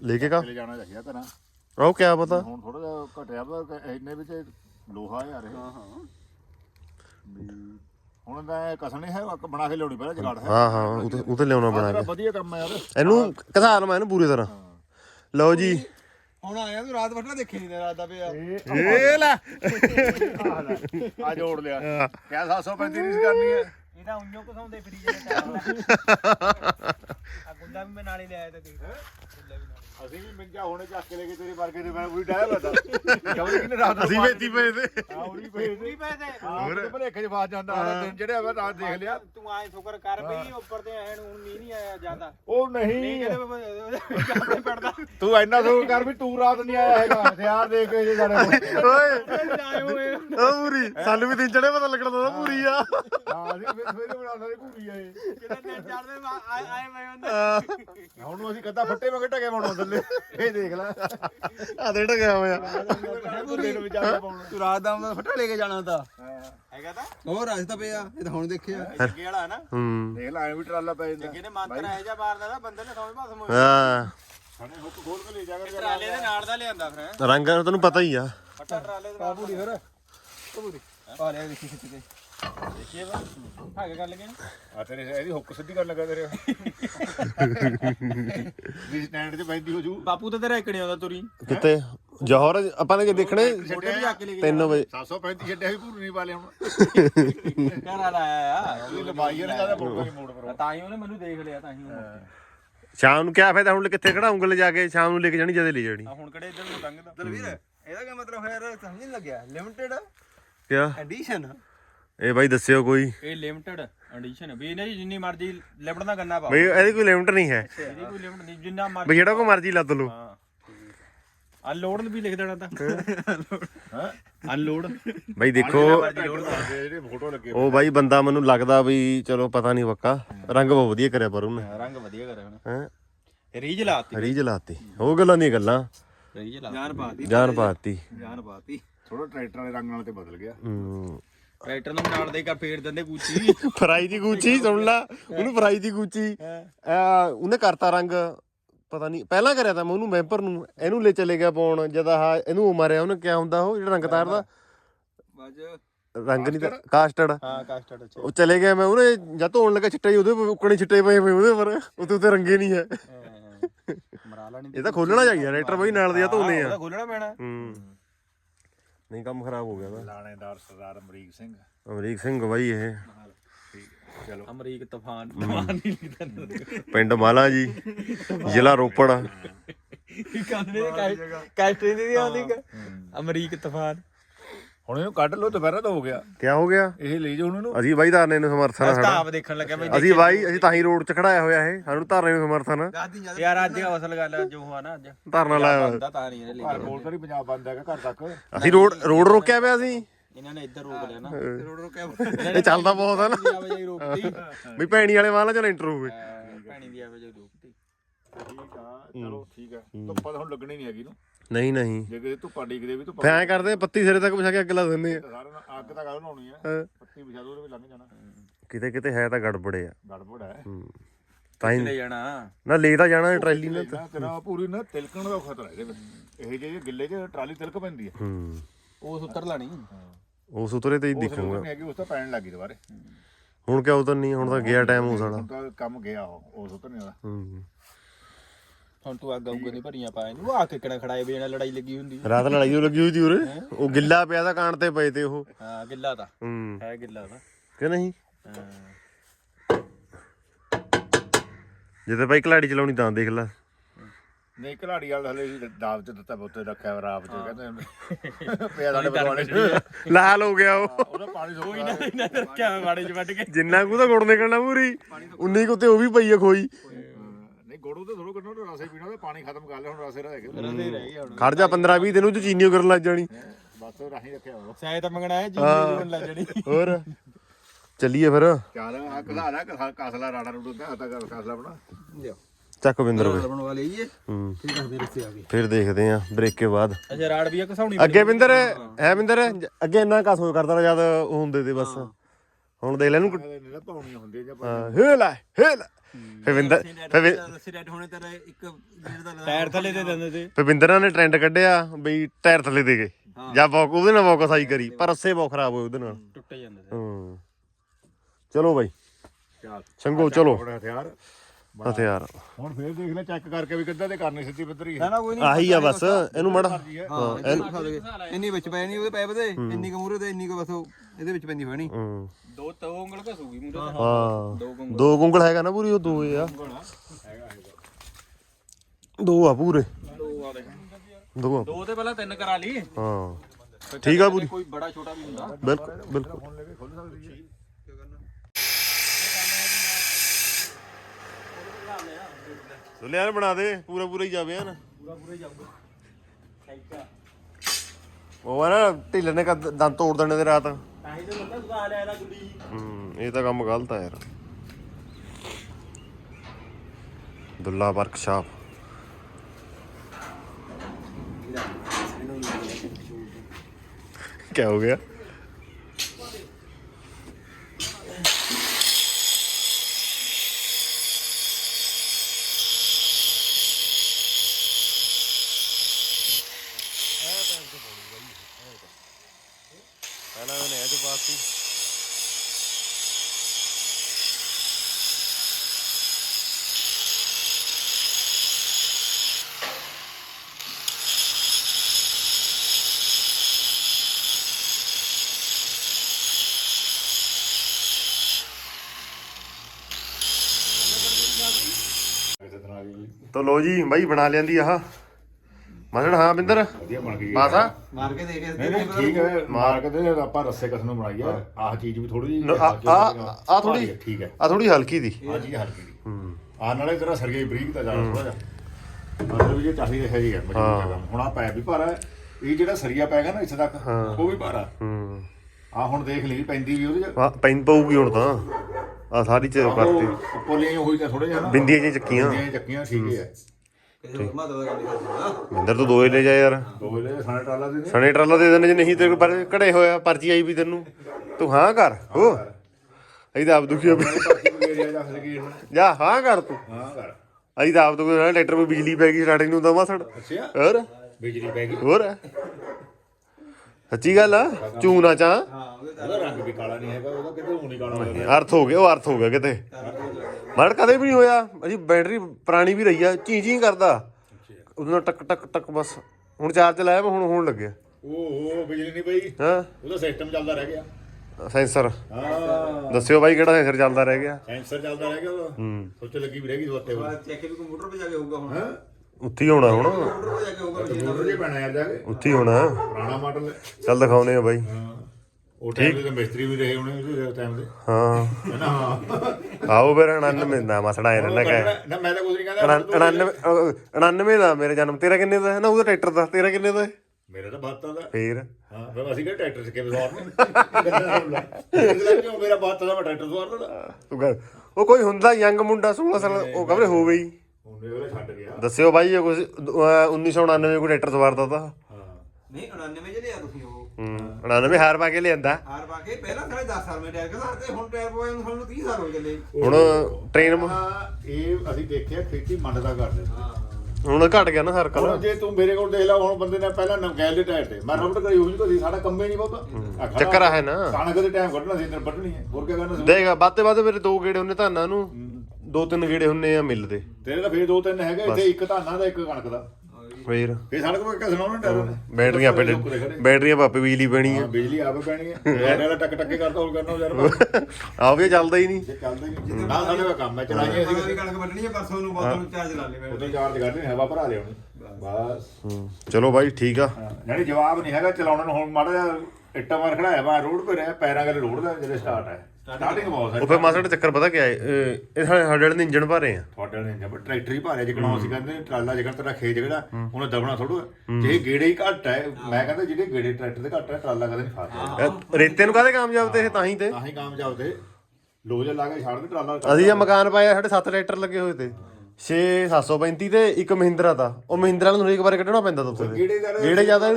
ਲੈ ਕੇ ਕਾ। ਚਲੇ ਜਾਣਾ ਚਾਹੀਦਾ ਘਰਾਂ ਉਹ ਕਿਆ ਪਤਾ। ਹੁਣ ਥੋੜਾ ਜਿਹਾ ਘਟਿਆ ਵਾ ਇੰਨੇ ਵਿੱਚ ਲੋਹਾ ਯਾਰ ਇਹ ਹਾਂ ਹਾਂ। ਹੁਣ ਤਾਂ ਇਹ ਕਸਣੇ ਹੈ ਉਹ ਬਣਾ ਕੇ ਲਿਆਉਣੀ ਪਹਿਲਾਂ ਜਗਾੜ ਹੈ। ਹਾਂ ਹਾਂ ਉਹ ਤੇ ਉਹ ਤੇ ਲਿਆਉਣਾ ਬਣਾ ਤੇਰਾ ਕੇ। ਵਧੀਆ ਕੰਮ ਹੈ ਯਾਰ। ਇਹਨੂੰ ਕਸਾ ਲਵਾਂ ਇਹਨੂੰ ਪੂਰੀ ਤਰ੍ਹਾਂ। ਲਓ ਜੀ। ਹੁਣ ਆਇਆ ਤੂੰ ਰਾਤ ਵੱਟਣਾ ਦੇਖੇ ਨਹੀਂ ਰਾਤ ਦਾ ਪਿਆ। ਇਹ ਲੈ। ਆ ਜੋੜ ਲਿਆ। ਕਿਆ 735 ਰੀਸ ਕਰਨੀ ਹੈ? ਇਹਦਾ ਉਈਓ ਕਸਾਉਂਦੇ ਫਰੀ ਜਿਹੜੇ ਟਾਈਮ ਆ ਗੁੰਡਾ ਵੀ ਮੈਂ ਨਾਲੇ ਲਿਆਇਆ ਤਾਂ ਦੇਖ। ਗੁੰਡਾ ਵੀ ਅਸੀਂ ਵੀ ਮਿੰਜਾ ਹੋਣੇ ਚੱਕ ਕੇ ਲੈ ਕੇ ਤੇਰੇ ਵਰਗੇ ਦੇ ਮੈਂ ਪੂਰੀ ਡਾਇਆ ਲੱਦਾ ਕਬਰ ਕਿਨੇ ਰਾਤ ਅਸੀਂ ਵੇਚੀ ਪਏ ਤੇ। ਹਾਂ ਉਰੀ ਪਏ ਵੀ ਪਏ ਤੇ। ਹੋਰ? ਭਲੇਖੇ ਚ ਜਾਂਦਾ ਆ ਦਿਨ ਜਿਹੜੇ ਆ ਰਾਤ ਦੇਖ ਲਿਆ। ਤੂੰ ਆਏ ਸ਼ੁਕਰ ਕਰ ਬਈ ਉੱਪਰ ਤੇ ਐਨ ਹੁਣ ਮੀਂਹ ਨਹੀਂ ਆਇਆ ਜ਼ਿਆਦਾ। ਉਹ ਨਹੀਂ। ਨਹੀਂ ਕਿਤੇ ਕੰਮ ਪੜਦਾ। ਤੂੰ ਇੰਨਾ ਸੋ ਕਰ ਵੀ ਤੂੰ ਰਾਤ ਨਹੀਂ ਆਇਆ ਹੈਗਾ ਹਥਿਆਰ ਦੇ ਕੇ ਜੇ ਸਾਡੇ ਕੋਲ ਓਏ। ਆਏ ਹੋਏ ਉਹ ਪੂਰੀ ਸਾਨੂੰ ਵੀ ਦਿਨ ਚੜੇ ਪਤਾ ਲੱਗਣਾ ਤਾਂ ਪੂਰੀ ਆ। ਹਾਂ ਅਸੀਂ ਫਿਰ ਬਣਾਉਂਦੇ ਨੇ ਘੂਰੀ ਆਏ। ਚਾਰ ਦਿਨ ਬਾਅਦ ਆਏ ਆਏ ਮੈਂ ਹੁੰਦਾ ਹੁਣ ਨੂੰ ਅਸੀਂ ਕੱਦਾ ਫੱਟੇ ਮਗੇ ਟਕੇ ਪਾਉਣਾ ਥੱਲੇ। ਇਹ ਦੇਖ ਲੈ। ਆ ਦੇ ਢਗਿਆ ਹੋਇਆ। ਨੂੰ ਤੂੰ ਰਾਤ ਦਾ ਆਉਂਦਾ ਫੱਟਾ ਲੈ ਕੇ ਜਾਣਾ ਤਾਂ। ਹੈਗਾ ਤਾਂ। ਹੋਰ ਅੱਜ ਤਾਂ ਪਿਆ ਇਹ ਤਾਂ ਹੁਣ ਦੇਖਿਆ। ਅੱਗੇ ਵਾਲਾ ਨਾ। ਹੂੰ। ਦੇਖ ਲੈ ਐਂ ਵੀ ਟਰਾਲਾ ਪੈ ਜਾਂਦਾ। ਕਿਹਨੇ ਮੰਤਰ ਹੈ ਜਾਂ ਮਾਰਦਾ ਤਾਂ ਬੰਦੇ ਨੇ ਸਮਝ ਪਾਸ ਮੋਏ ਹਾਂ। ਸਾਡੇ ਹੁੱਕ ਖੋਲ ਕੇ ਲੈ ਜਾ ਕਰ। ਟਰਾਲੇ ਦੇ ਨਾਲ ਦਾ ਲਿਆਂਦਾ ਫਿਰ ਰੰਗ ਤੈਨੂੰ ਪਤਾ ਹੀ ਆ। ਫੱਟਾ ਟਰਾਲੇ ਦੇ ਨਾਲ ਪੂਰੀ ਫਿਰ ਪੂਰੀ ਆ ਲਿਆ ਦੇਖੀ ਖਿੱਚ ਕੇ। ਦੇਖੀਏ ਵਾ ਹਾਗੇ ਕਰ ਲਗੇ ਆ ਤੇਰੇ ਇਹਦੀ ਹੁੱਕ ਸਿੱਧੀ ਕਰਨ ਲੱਗਾ ਤੇਰੇ। ਵੀ ਸਟੈਂਡ 'ਚ ਬੈਠੀ ਹੋ ਜੂ ਬਾਪੂ ਤਾਂ ਤੇਰਾ ਇੱਕ ਨਹੀਂ ਆਉਂਦਾ ਤੁਰੀ। ਕਿਤੇ? ਜੋਹਰ ਆਪਾਂ ਨੇ ਕੀ ਦੇਖਣੇ ਛੋਟੇ ਵੀ ਜਾ ਕੇ ਲੈ 3 ਵਜੇ। 735 ਛੱਡਿਆ ਵੀ ਭੂਰ ਨਹੀਂ ਪਾਲੇ ਹੁਣ। ਘਰ ਵਾਲਾ ਆਇਆ। ਆ ਇਹ ਲੰਬਾਈ ਨੇ ਜ਼ਿਆਦਾ ਮੋੜ ਮੋੜ ਪਰ। ਤਾਂ ਹੀ ਉਹਨੇ ਮੈਨੂੰ ਦੇਖ ਲਿਆ ਤਾਂ ਹੀ ਸ਼ਾਮ ਨੂੰ ਕਿਆ ਫਾਇਦਾ ਹੁਣ ਕਿੱਥੇ ਖੜਾਉਂਗੇ ਲੈ ਜਾ ਕੇ ਸ਼ਾਮ ਨੂੰ ਲੈ ਕੇ ਜਾਣੀ ਜਦੇ ਲੈ ਜਾਣੀ। ਆ ਹੁਣ ਕਿਹੜੇ ਇੱਧਰ ਨੂੰ ਲੰਘਦਾ? ਦਲਵੀਰ ਇਹਦਾ ਕੀ ਮਤਲਬ ਹੋਇਆ ਯਾਰ ਸਮਝ ਨਹੀਂ ਲੱਗਿਆ। ਲਿਮਟਿਡ ਕਿਆ? ਐਡੀਸ਼ਨ ਇਹ ਬਾਈ ਦੱਸਿਓ ਕੋਈ। ਇਹ ਲਿਮਟਿਡ ਐਡੀਸ਼ਨ ਵੀ ਇਹਨੇ ਜਿੰਨੀ ਮਰਜ਼ੀ ਲਿਮਟ ਦਾ ਗੰਨਾ ਪਾਓ। ਬਈ ਇਹਦੀ ਕੋਈ ਲਿਮਟ ਨਹੀਂ ਹੈ। ਇਹਦੀ ਕੋਈ ਲਿਮਟ ਨਹੀਂ ਜਿੰਨਾ ਬਈ ਮਰਜ਼ੀ ਜਿਹੜਾ ਕੋ ਮਰਜ਼ੀ ਲੱਦ ਲਓ। ਹਾਂ ਅਨਲੋਡ ਵੀ ਲਿਖ ਦੇਣਾ ਤਾਂ। ਅਨਲੋਡ ਬਾਈ ਦੇਖੋ ਜਿਹੜੇ ਫੋਟੋ ਲੱਗੇ ਉਹ ਬਾਈ ਬੰਦਾ ਮੈਨੂੰ ਲੱਗਦਾ ਵੀ ਚਲੋ ਪਤਾ ਨਹੀਂ ਪੱਕਾ। ਰੰਗ ਬਹੁਤ ਵਧੀਆ ਕਰਿਆ ਪਰ ਉਹਨੇ ਰੰਗ ਵਧੀਆ ਕਰਿਆ ਹੁਣ ਹੈ? ਰੀਜ ਲਾਤੀ। ਰੀਜ ਲਾਤੀ। ਉਹ ਗੱਲਾਂ ਨਹੀਂ ਗੱਲਾਂ। ਰੀਜ ਲਾ ਜਾਨ ਪਾਤੀ। ਜਾਨ ਪਾਤੀ। ਜਾਨ ਪਾਤੀ। ਥੋੜਾ ਟਰੈਕਟਰ ਵਾਲੇ ਰੰਗ ਨਾਲ ਤੇ ਬਦਲ ਗਿਆ। ਹੂੰ। ਟਰੈਕਟਰ ਨੂੰ ਨਾਲ ਦੇ ਕੇ ਫੇਰ ਦਿੰਦੇ ਕੂਚੀ। ਫਰਾਈ ਦੀ ਗੁੱਚੀ ਸੁਣ ਲਾ। ਉਹਨੂੰ ਫਰਾਈ ਦੀ ਗੁੱਚੀ ਆ ਉਹਨੇ ਕਰਤਾ ਰੰਗ। ਪਤਾ ਨਹੀਂ ਪਹਿਲਾਂ ਕਰਿਆ ਤਾਂ ਮੈਂ ਉਹਨੂੰ ਮੈਂਪਰ ਨੂੰ। ਇਹਨੂੰ ਲੈ ਚਲੇ ਗਿਆ ਪਾਉਣ ਜਦ ਆਹ ਇਹਨੂੰ ਮਾਰਿਆ ਉਹਨੇ ਕਿਆ ਹੁੰਦਾ ਉਹ ਜਿਹੜਾ ਰੰਗ ਤਾਰਦਾ ਬਾਜ ਰੰਗ ਨਹੀਂ ਤਾਂ ਕਾਸਟਰਡ ਹਾਂ ਕਾਸਟਰਡ ਅੱਛਾ। ਉਹ ਚਲੇ ਗਿਆ ਮੈਂ ਉਹਨੇ ਜਦ ਧੋਣ ਲੱਗਾ ਚਿੱਟੇ ਉਹਦੇ ਉੱਕਣੇ ਚਿੱਟੇ ਪਏ ਪਏ ਉਹਦੇ ਪਰ ਉੱਤੇ ਉੱਤੇ ਰੰਗੇ ਨਹੀਂ ਹੈ। ਮਰਾਲਾ ਨਹੀਂ ਇਹ ਤਾਂ ਖੋਲਣਾ ਚਾਹੀਦਾ ਰੈਕਟਰ ਬਈ ਨਾਲ ਦੇ ਆ ਧੋਨੇ ਆ। ਖੋਲਣਾ ਪੈਣਾ। ਹੂੰ। ਨਹੀਂ ਕੰਮ ਖਰਾਬ ਹੋ ਗਿਆ ਤਾਂ। ਲਾਣੇਦਾਰ ਸਰਦਾਰ ਅਮਰੀਕ ਸਿੰਘ। ਅਮਰੀਕ ਸਿੰਘ ਬਾਈ ਇਹ। ਚਲੋ। ਅਮਰੀਕ ਤੂਫਾਨ। ਤੂਫਾਨ ਨਹੀਂ ਲਿਖਦਾ ਪਿੰਡ ਮਾਲਾ ਜੀ ਜ਼ਿਲ੍ਹਾ ਰੋਪੜ। ਕੰਨੇ ਦੇ ਕਾਸਟਰੀ ਦੀ ਆਉਂਦੀ ਅਮਰੀਕ ਤੂਫਾਨ। ਹੁਣ ਇਹਨੂੰ ਕੱਢ ਲਓ ਦੁਪਹਿਰਾ ਤਾਂ ਹੋ ਗਿਆ। ਕਿਆ ਹੋ ਗਿਆ? ਇਹ ਲੈ ਜਾਓ ਇਹਨੂੰ ਅਸੀਂ ਬਾਈ ਧਾਰਨੇ ਨੂੰ ਸਮਰਥਨ ਆ ਸਾਡਾ। ਸਟਾਪ ਦੇਖਣ ਲੱਗਾ ਮੈਂ ਅਸੀਂ ਬਾਈ ਅਸੀਂ ਤਾਂ ਹੀ ਰੋਡ 'ਚ ਖੜਾਇਆ ਹੋਇਆ ਇਹ। ਸਾਨੂੰ ਧਾਰਨੇ ਨੂੰ ਸਮਰਥਨ ਆ। ਯਾਰ ਅੱਜ ਅਸਲ ਗੱਲ ਜੋ ਹੋਆ ਨਾ ਅੱਜ। ਧਰਨਾ ਲਾਇਆ ਹੋਇਆ। ਬੰਦਾ ਤਾਂ ਨਹੀਂ ਇਹਨੇ ਘਰ ਕੋਲ ਤਾਂ ਨਹੀਂ ਪੰਜਾਬ ਬੰਦ ਹੈਗਾ ਘਰ ਤੱਕ। ਅਸੀਂ ਰੋਡ ਰੋਡ ਰੋਕਿਆ ਪਿਆ ਸੀ। ਇਹਨਾਂ ਨੇ ਇੱਧਰ ਰੋਕ ਲਿਆ ਨਾ। ਰੋਡ ਰੋਕਿਆ ਇਹ ਚੱਲਦਾ ਬਹੁਤ ਆ ਨਾ। ਆਵਾਜਾਈ ਰੋਕਤੀ। ਵੀ ਭੈਣੀ ਵਾਲੇ ਵਾਲਾ ਚਲ ਇੰਟਰ ਹੋਵੇ। ਭੈਣੀ ਦੀ ਆਵਾਜਾਈ ਰੋਕਤੀ। ਠੀਕ ਆ ਚਲੋ ਠੀਕ ਆ। ਧੁੱਪਾ ਤਾਂ ਹੁਣ ਲੱਗਣੀ ਨਹੀਂ ਹੈਗੀ ਨੂੰ ਨਹੀਂ ਨਹੀਂ। ਜੇ ਕਿਤੇ ਧੁੱਪਾ ਡਿੱਗਦੇ ਵੀ ਧੁੱਪਾ ਫੇ ਐਂ ਕਰਦੇ ਆ, ਪੱਤੀ ਸਿਰੇ ਤੱਕ ਵਿਛਾ ਕੇ ਅੱਗ ਲਾ ਦਿੰਦੇ ਆ। ਸਾਰਾ ਅੱਗ ਤਾਂ ਗੱਲ ਲਾਉਣੀ ਆ। ਹਾਂ। ਪੱਤੀ ਵਿਛਾ ਦੋ ਉਹਦੇ ਵੀ ਲੰਘ ਜਾਣਾ। ਕਿਤੇ ਕਿਤੇ ਹੈ ਤਾਂ ਗੜਬੜੇ ਆ। ਗੜਬੜ ਹੈ। ਤਾਂ ਹੀ ਲੈ ਜਾਣਾ? ਨਾ ਲੈ ਤਾਂ ਜਾਣਾ ਟਰੈਲੀ ਨੇ ਨਾ ਤੇਰਾ ਪੂਰੀ ਨਾ ਤਿਲਕਣ ਦਾ ਖਤਰਾ ਇਹਦੇ ਵਿੱਚ। ਇਹ ਜਿਹੇ ਗਿੱਲੇ 'ਚ ਟਰਾਲੀ ਤਿਲਕ ਪੈਂਦੀ ਹੈ ਹੂੰ। ਉਸ ਉੱਤਰ ਲਾਣੀ? ਉਸ ਉਤਰੇ ਤੇ ਹੀ ਉਸ ਦਿਖੂਗਾ। ਨਹੀਂ ਹੈਗੀ ਉਸ ਤਾਂ ਪੈਣ ਲੱਗੀ ਦੁਬਾਰੇ। ਹੁਣ ਕਿਆ ਉਤਰ ਨਹੀਂ ਹੁਣ ਤਾਂ ਗਿਆ ਟਾਈਮ ਹੋ ਸਾਲਾ। ਹੁਣ ਤਾਂ ਕੰਮ ਗਿਆ ਉਹ ਉਸ ਉਤਰਨੇ ਵਾਲਾ ਹੂੰ। ਹੁਣ ਤੂੰ ਅੱਗ ਉੱਗ ਨਹੀਂ ਭਰੀਆਂ ਪਾਏ ਨੂੰ ਆ ਕਿਕਣਾ ਖੜਾਏ ਵੀ ਇਹਨਾਂ ਲੜਾਈ ਲੱਗੀ ਹੁੰਦੀ ਰਾਤ ਲੜਾਈ ਹੋ ਲੱਗੀ ਹੋਈ ਸੀ ਉਰੇ? ਉਹ ਗਿੱਲਾ ਪਿਆ ਤਾਂ ਕਾਣ ਤੇ ਪਏ ਤੇ ਉਹ। ਹਾਂ ਗਿੱਲਾ ਤਾਂ। ਹੂੰ। ਹੈ ਗਿੱਲਾ ਤਾਂ। ਕਿ ਨਹੀਂ? ਹਾਂ। ਜਿੱਤੇ ਭਾਈ ਕਲਾੜੀ ਚਲਾਉਣੀ ਤਾਂ ਦੇਖ ਲੈ। ਨਹੀਂ ਘਲਾੜੀ ਵਾਲ ਹਲੇ ਦਾਵ ਚ ਦਿੱਤਾ ਬੁੱਤੇ ਰੱਖਿਆ ਰਾਪ ਚ ਕਹਿੰਦੇ ਪਿਆ ਸਾਡੇ ਬਦਵਾਲੇ ਚ ਲਾਲ ਹੋ ਗਿਆ ਉਹ। ਉਹਦਾ ਪਾਣੀ ਸੁੱਕ ਗਿਆ। ਇਹਨਾਂ ਨੇ ਰੱਖਿਆ ਹੋਇਆ 'ਚ ਵੱਢ ਕੇ। ਜਿੰਨਾ ਕੁ ਤਾਂ ਗੁੜ ਨਿਕਲਣਾ ਪੂਰੀ ਉਨੀ ਕੁ ਤੇ ਉਹ ਵੀ ਪਈ ਆ ਖੋਈ। ਗੋੜੂ ਤੇ ਥੋੜੋ ਕੱਢੋ ਰਸੇ ਪੀਣਾ ਤੇ ਪਾਣੀ ਖਤਮ ਕਰ ਲਿਆ ਹੁਣ ਰਸੇ ਰਹਿ ਗਏ। ਰਹਿ ਹੁਣ। ਖੜ ਜਾ 15 20 ਦਿਨ ਉਹ ਚ ਚੀਨੀ ਕਰਨ ਲੱਗ ਜਾਣੀ। ਬਸ ਉਹ ਰਾਹੀਂ ਰੱਖਿਆ ਵਾ ਸਾਇ ਤਾਂ ਮੰਗਣਾ ਹੈ ਜਿੰਨੀ ਜੀਵਨ ਲੱਗ ਜਣੀ। ਹੋਰ ਚੱਲੀਏ ਫਿਰ। ਚੱਲ ਆ ਕਧਾਰਾ ਕਸਲਾ ਰਾੜਾ ਰੂੜਾ ਦਾ ਤਾਂ ਕਰ ਕਸਲਾ ਬਣਾ। ਲਿਓ ਚੱਕ ਬਿੰਦਰ ਵੇ ਬਣਵਾ ਲਈਏ ਹੂੰ। ਠੀਕ ਆ ਦੇ ਰਸਤੇ ਆ ਗਏ। ਫਿਰ ਦੇਖਦੇ ਆ ਬ੍ਰੇਕ ਕੇ ਬਾਅਦ। ਅੱਛਾ ਰਾੜ ਵੀ ਆ ਘਸਾਉਣੀ ਅੱਗੇ ਬਿੰਦਰ ਹੈ। ਬਿੰਦਰ? ਅੱਗੇ ਇੰਨਾ ਕਸ ਕਰਦਾ ਜਦ ਹੁੰਦੇ ਤੇ ਬਸ। ਹੁਣ ਦੇਖ ਲੈ ਇਹਨੂੰ ਤਾਂ ਪਾਉਣੀਆਂ ਹੁੰਦੀਆਂ ਜਾਂ ਹਾਂ, ਹਿਲ ਲੈ ਫਿਰ ਬਿੰਦਰ ਫਿਰ ਬਿ- ਰਸਤੇ ਰੈਡ ਹੋਣੇ ਤੇਰਾ ਇੱਕ ਜਿਹੜਾ ਦਾ ਟਾਇਰ ਥੱਲੇ ਦੇ ਦਿੰਦੇ ਤੇ। ਬਿੰਦਰਾਂ ਨੇ ਟ੍ਰੈਂਡ ਕੱਢਿਆ ਬਈ ਟਾਇਰ ਥੱਲੇ ਦੇ ਗਏ ਜਾਂ ਬੌਕ ਉਹਦੇ ਨਾਲ ਬੌਕ ਸਾਈ ਕਰੀ ਪਰ ਰੱਸੇ ਬਹੁਤ ਖਰਾਬ ਹੋਏ ਉਹਦੇ ਨਾਲ। ਟੁੱਟ ਜਾਂਦੇ ਤੇ। ਹੂੰ। ਚਲੋ ਬਾਈ। ਚੱਲ। ਸੰਗੋ ਚਲੋ। ਬੜਾ ਹਥਿਆਰ। ਹਥਿਆਰ ਹੁਣ ਫੇਰ ਦੇਖ ਲੈ ਚੈੱਕ ਕਰਕੇ ਵੀ ਕਿੱਦਾਂ ਤੇ ਕਰਨੀ ਸਿੱਧੀ ਪੱਧਰੀ ਨਾ ਨਾ ਕੋਈ ਨਹੀਂ ਆਹੀ ਆ ਬਸ ਇਹਨੂੰ ਮੜਾ। ਹਾਂ ਇੰਨੀ ਵਿੱਚ ਪੈ ਨਹੀਂ ਉਹਦੇ ਪੈ ਬਦੇ ਇੰਨੀ ਕੁ ਮੂਰੇ ਤੇ ਇੰਨੀ ਕੁ ਬਸ ਇਹਦੇ ਵਿੱਚ ਪੈਂਦੀ ਹੋਣੀ ਹੂੰ। ਦੋ ਤੋ ਉਂਗਲ ਘਸੂਗੀ ਮੂਰੇ ਹਾਂ। ਦੋ ਗੁੰਗਲ ਹੈਗਾ ਨਾ ਪੂਰੀ ਉਹ ਦੋ ਆ। ਦੋ ਆ ਪੂਰੇ। ਦੋ ਆ ਦੇ ਦੋ ਆ। ਦੋ ਤੇ ਪਹਿਲਾਂ ਤਿੰਨ ਕਰਾ ਲਈ। ਹਾਂ। ਠੀਕ ਆ ਪੂਰੀ। ਕੋਈ ਬੜਾ ਛੋਟਾ ਵੀ ਹੁੰਦਾ। ਬਿਲਕੁਲ ਬਿਲਕੁਲ। ਸੁਲਿਆਰ ਬਣਾ ਦੇ ਪੂਰਾ ਪੂਰਾ ਹੀ ਜਾਵੇ ਹਨ। ਪੂਰਾ ਪੂਰਾ ਜਾਊਗਾ। ਸਾਈਕਾ ਉਹ ਆ ਨਾ ਢਿੱਲ ਨੇ ਕਦ- ਦੰਦ ਤੋੜ ਦੇਣੇ ਤੇ ਰਾਤ। ਤਾਂ ਹੀ ਤੇ ਗੁੱਡੀ। ਹੂੰ ਇਹ ਤਾਂ ਕੰਮ ਗਲਤ ਆ ਯਾਰ। ਦੁੱਲਾ ਵਰਕਸ਼ਾਪ ਕੀ ਹੋ ਗਿਆ ਪਹਿਲਾਂ ਉਹਨੇ ਇਹ ਚ ਪਾਤੀ ਕਿਸੇ ਤਰ੍ਹਾਂ ਦੀ ਤੋ ਲੋ ਜੀ ਬਾਈ ਬਣਾ ਲਿਆਂਦੀ ਆਹ। ਮਸੜ ਹਾਂ ਬਿੰਦਰ? ਵਧੀਆ ਬਣ ਗਈ। ਬਸ ਆ ਮਾਰ ਕੇ ਦੇਖ ਨਹੀਂ ਨਹੀਂ ਠੀਕ ਹੈ ਮਾਰ ਕੇ ਤੇ ਆਪਾਂ ਰੱਸੇ ਕਸ ਨੂੰ ਬਣਾਈ ਆ ਆਹ ਚੀਜ਼ ਵੀ ਥੋੜੀ ਜਿਹੀ ਆ ਆ ਥੋੜੀ ਠੀਕ ਹੈ। ਆ ਥੋੜੀ ਹਲਕੀ ਦੀ। ਆ ਜੀ ਹਲਕੀ ਦੀ। ਹੂੰ। ਆ ਨਾਲੇ ਤੇਰਾ ਸਰਗੇ ਬਰੀਕ ਦਾ ਜ਼ਿਆਦਾ ਥੋੜਾ ਜਿਹਾ। ਮਤਲਬ ਵੀ ਜੇ ਚਾਹੀਦੀ ਹੈ ਜੀ ਮਜਬੂਤ ਜਗ੍ਹਾ। ਹੁਣ ਆ ਪੈ ਵੀ ਭਾਰਾ। ਇਹ ਜਿਹੜਾ ਸਰੀਆ ਪੈ ਗਿਆ ਨਾ ਇੱਥੇ ਤੱਕ ਉਹ ਵੀ ਭਾਰਾ। ਹੂੰ। ਆ ਹੁਣ ਦੇਖ ਲਈ ਪੈਂਦੀ ਵੀ ਉਹਦੇ ਚ। ਪੈਨ ਪਊਗੀ ਹੁਣ ਤਾਂ। ਆ ਸਾਰੀ ਚ ਕਰਤੀ। ਲਈ ਹੋਈ ਤਾਂ ਥੋੜੇ ਜਿਹਾ ਨਾ। ਬਿੰਦੀਆਂ ਜਿਹੀਆਂ ਚੱਕੀਆਂ। ਬਿੰਦੀਆਂ ਚੱਕੀਆਂ ਠੀਕ ਹੀ। ਹੈ ਕਿਸੇ ਮਾ ਦਾ ਗੱਲ ਕਰਦਾ ਬਿੰਦਰ ਤੂੰ ਦੋਏ ਲੈ ਜਾ ਯਾਰ। ਦੋ ਇਹਦੇ ਖਾਣੇ ਟਾਲਾ ਦੇ ਦੇ। ਸਣੇ ਟਰਾਲਾ ਦੇ ਦੇਣੇ ਜੇ ਨਹੀਂ ਤੇਰੇ ਕੋਲ ਪਰ ਘੜੇ ਹੋਇਆ ਪਰਚੀ ਆਈ ਵੀ ਤੈਨੂੰ। ਤੂੰ ਹਾਂ ਕਰ ਹੋ। ਅਸੀਂ ਤਾਂ ਆਪ ਦੁਖੀ ਹੋ ਜਾ ਹਾਂ ਕਰ ਤੂੰ। ਹਾਂ ਕਰ। ਅਸੀਂ ਤਾਂ ਆਪ ਦੁਖੀ ਹੋਏ, ਟਰੈਕਟਰ 'ਤੇ ਬਿਜਲੀ ਪੈ ਗਈ ਸਟਾਰਟਿੰਗ ਨੂੰ ਤਾਂ ਮਸੜ ਅੱਛਾ। ਹੋਰ? ਬਿਜਲੀ ਪੈ ਗਈ। ਹੋਰ? ਸੱਚੀ ਗੱਲ ਆ? ਚੂਨਾ ਚਾ? ਹਾਂ ਉਹਦੇ ਉਹਦਾ ਰੰਗ ਵੀ ਕਾਲਾ ਨਹੀਂ ਹੈਗਾ ਉਹਦਾ ਕਿਤੇ ਹੁਣ ਹੀ ਕਾਲਾ ਹੋ ਜਾਂਦਾ ਅਰਥ ਹੋ ਗਿਆ ਉਹ ਅਰਥ ਹੋ ਗਿਆ ਕਿਤੇ। ਮੜ ਕਦੇ ਵੀ ਨਹੀਂ ਹੋਇਆ ਅਜੀ ਬੈਟਰੀ ਪੁਰਾਣੀ ਵੀ ਰਹੀ ਆ ਚੀ ਚੀ ਕਰਦਾ। ਉਹਦੇ ਨਾਲ ਟਕ ਟਕ ਟਕ ਬਸ ਹੁਣ ਚਾਰਜ ਲਾਇਆ ਮੈਂ ਹੁਣ ਹੋਣ ਲੱਗਿਆ। ਉਹ ਉਹ ਬਿਜਲੀ ਨਹੀਂ ਪਈ ਹਾਂ। ਉਹਦਾ ਸਿਸਟਮ ਚੱਲਦਾ ਰਹਿ ਗਿਆ। ਸੈਂਸਰ। ਹਾਂ। ਦੱਸਿਓ ਬਾਈ ਕਿਹੜਾ ਸੈਂਸਰ ਚੱਲਦਾ ਰਹਿ ਗਿਆ? ਸੈਂਸਰ ਚੱਲਦਾ ਰਹਿ ਗਿਆ ਹੂੰ। ਸੋਚ ਲੱਗੀ ਵੀ ਰਹਿ ਗਈ ਉਹ ਚੈੱਕ ਵੀ ਕੰਪਿਊਟਰ 'ਤੇ ਜਾ ਕੇ ਹੋਊਗਾ ਹੁਣ। ਹਾਂ। ਉੱਥੇ ਹੀ ਹੋਣਾ ਹੁਣ। ਕੰਪਿਊਟਰ 'ਤੇ ਜਾ ਕੇ ਹੋਊਗਾ ਮਸ਼ੀਨ ਮੋਟਰ ਜੇ ਪੈਣਾ ਯਾਰ ਜਾ ਕੇ ਉੱਥੇ ਹੀ ਹੋਣਾ। ਪੁਰਾਣਾ ਮਾਡਲ ਚੱਲ ਦਿਖਾਉਨੇ ਆ ਬਾਈ। ਹਾਂ ਉਹ ਟਾਈਮ ਦੇ ਤਾਂ ਮਿਸਤਰੀ ਵੀ ਰਹੇ ਹੋਣੇ ਟਾਈਮ ਦੇ ਹਾਂ। ਹੈ ਨਾ ਆਓ ਫਿਰ 99 ਦਾ ਮਸੜਾ ਇਹਨਾਂ ਨੇ ਕਹਿ। ਨਾ ਮੈਂ ਤਾਂ ਕੁਝ ਨਹੀਂ ਕਹਿੰਦਾ 99 99 ਦਾ ਮੇਰੇ ਜਨਮ। ਤੇਰਾ ਕਿੰਨੇ ਦਾ ਹੈ? ਨਾ ਉਹਦਾ ਟਰੈਕਟਰ ਦਾ। ਤੇਰਾ ਕਿੰਨੇ ਦਾ ਹੈ? ਮੇਰਾ ਤਾਂ ਬਾਤਾਂ ਦਾ ਫੇਰ। ਹਾਂ ਫਿਰ ਅਸੀਂ ਕਿਹੜੇ ਟਰੈਕਟਰ ਸਿੱਕੇ ਬਜ਼ੌਰ ਨੇ ਕਿਉਂ ਮੇਰਾ ਬਾਤਾਂ ਦਾ। ਮੈਂ ਟਰੈਕਟਰ ਸਵਾਰ ਲੈਂਦਾ ਤੂੰ ਕਹਿ ਉਹ ਕੋਈ ਹੁੰਦਾ ਯੰਗ ਮੁੰਡਾ 16 ਸਾਲ ਉਹ ਕਹਵੇ ਹੋਵੇ ਹੀ। ਛੱਡ ਗਿਆ। ਦੱਸਿਓ ਬਾਈ ਇਹ ਕੁਝ 1999 ਕੋਈ ਟਰੈਕਟਰ ਸਵਾਰਦਾ ਤਾਂ। ਹਾਂ। ਨਹੀਂ 99 ਚ ਲਿਆ ਤੁਸੀਂ ਉਹ। ਹੂੰ 99 ਹਾਰ ਪਾ ਕੇ ਲਿਆਂਦਾ। ਹਾਰ ਪਾ ਕੇ ਪਹਿਲਾਂ ਸਾਰੇ 10 ਸਾਲ ਮੈਂ ਟਾਇਰ ਕਸਾ ਤੇ ਹੁਣ ਟਾਇਰ ਪਵਾਏ ਨੂੰ ਸਾਨੂੰ 30 ਸਾਲ ਹੋ ਚੱਲੇ ਹੁਣ ਟ੍ਰੇਨ ਹਾਂ, ਇਹ ਅਸੀਂ ਦੇਖਿਆ ਖੇਤੀ ਮੰਡਦਾ ਕਰਦੇ ਸੀ। ਹੁਣ ਘਟ ਗਿਆ ਨਾ ਸਰਕਲ ਹੁਣ ਜੇ ਤੂੰ ਮੇਰੇ ਕੋਲ ਦੇਖ ਲਾ ਹੁਣ ਬੰਦੇ ਨੇ ਪਹਿਲਾਂ ਨਮਕੈਲ ਦੇ ਟਾਇਰ ਤੇ। ਮੈਂ ਰਬੜ ਕਰੀ ਯੂਜ਼ ਕਰੀ ਸਾਡਾ ਕੰਮੇ ਨਹੀਂ ਬਹੁਤਾ। ਚੱਕਰ ਆ ਹੈ ਨਾ। ਕਣਕ ਦੇ ਟਾਈਮ ਕੱਢਣਾ ਸੀ ਇੰਦਰ ਵੱਢਣੀ ਹੈ। ਹੋਰ ਕੀ ਕਰਨਾ ਸੀ? ਦੇਖ ਬਾਤੇ ਬਾਤੇ ਮੇਰੇ ਦੋ ਗੇੜੇ ਧਾਨਾਂ ਨੂੰ ਦੋ ਤਿੰਨ ਗੇੜੇ ਹੁੰਨੇ ਆ ਮਿਲ ਦੇ। ਤੇਰੇ ਤਾਂ ਫੇਰ ਦੋ ਤਿੰਨ ਹੈਗੇ ਇੱਥੇ ਇੱਕ ਧਾਨਾਂ ਦਾ ਇੱਕ ਕਣਕ ਦਾ। ਫੇਰ? ਇਹ ਸੜਕ ਪਰ ਕਿਸ ਨੂੰ ਟਾਇਰ ਬੈਟਰੀਆਂ ਆਪੇ ਬੈਟਰੀਆਂ ਆਪੇ ਬਿਜਲੀ ਪੈਣੀ ਹਾਂ ਆ ਬਿਜਲੀ ਆਪੇ ਪੈਣੀ ਹੈ ਐਡਾ ਵਾਲਾ ਟੱਕ ਟੱਕੇ ਕਰਦਾ ਹੋਰ ਕਰਨਾ ਯਾਰ ਆ ਵੀ ਚੱਲਦਾ ਹੀ ਨਹੀਂ। ਚੱਲਦਾ ਹੀ ਨਹੀਂ ਨਾ ਸਾਡੇ ਦਾ ਕੰਮ ਹੈ ਚਲਾਈਏ ਅਸੀਂ ਕਣਕ ਵੱਢਣੀ ਹੈ ਪਰਸੋਂ ਨੂੰ ਨੂੰ ਚਾਰਜ ਲਾ ਲੈ ਉਦੋਂ ਚਾਰਜ ਕਰਨੀ ਹਵਾ ਭਰਾ ਲਿਆਉਣੀ। ਬਸ। ਹੂੰ, ਚਲੋ ਬਾਈ ਠੀਕ ਆ। ਯਾਨੀ ਜਵਾਬ ਨਹੀਂ ਹੈਗਾ ਚਲਾਉਣ ਨੂੰ ਹੁਣ ਮਾੜਾ ਇੱਟਾਂ ਮਾਰ ਖੜਾਇਆ ਵਾ ਰੋਡ ਤੇ ਰਿਹਾ ਪੈਰਾਂ ਗੱਲ ਰੋਡ ਦਾ ਜਿਹੜੇ ਸਟਾਰਟ ਹੈ ਸਟਾਰਟਿੰਗ ਬਹੁਤ ਹੈ। ਉਹ ਫੇ ਮਾਸੜ ਚੱਕਰ ਪਤਾ ਕਿਆ ਹੈ? ਇਹ ਸਾਡੇ ਸਾਡੇ ਵਾਲੇ ਇੰਜਣ ਭਰੇ ਆ। ਤੁਹਾਡੇ ਨੇ ਜਬ ਟਰੈਕਟਰ ਹੀ ਭਾਰਿਆ ਜਿਕਣਾ ਅਸੀਂ ਕਹਿੰਦੇ ਨੇ, ਟਰਾਲਾ ਜਿਕਣ ਤੇਰਾ ਖੇਤ ਜਿਹੜਾ ਉਹਨੇ ਦਬਣਾ ਥੋੜੋ ਜੇ ਗੇੜੇ ਹੀ ਘੱਟ ਹੈ ਮੈਂ ਕਹਿੰਦਾ ਜਿਹੜੇ ਗੇੜੇ ਟਰੈਕਟਰ ਦੇ ਘੱਟ ਹੈ ਟਰਾਲਾ ਕਦੇ ਨਹੀਂ ਇਹ ਰੇਤੇ ਨੂੰ ਕਾਹਦੇ ਕਾਮਯਾਬ ਤੇ ਇਹ ਤਾਂ ਹੀ ਤੇ? ਤਾਂ ਹੀ ਕਾਮਯਾਬ ਤੇ। ਲੋਜ ਲਾ ਕੇ ਛੱਡ ਦੇ ਟਰਾਲਾ ਅਸੀਂ ਇਹ ਮਕਾਨ ਪਾਇਆ ਸਾਡੇ 7 ਟਰੈਕਟਰ ਲੱਗੇ ਹੋਏ ਤੇ। 6 735 ਤੇ ਇੱਕ ਮਹਿੰਦਰਾ ਦਾ। ਉਹ ਮਹਿੰਦਰਾ ਨੂੰ ਹਰੇਕ ਵਾਰ ਕੱਢਣਾ ਪੈਂਦਾ ਤਾਂ ਉੱਥੇ। ਗੇੜੇ ਦਾ ਜ਼ਿਆਦਾ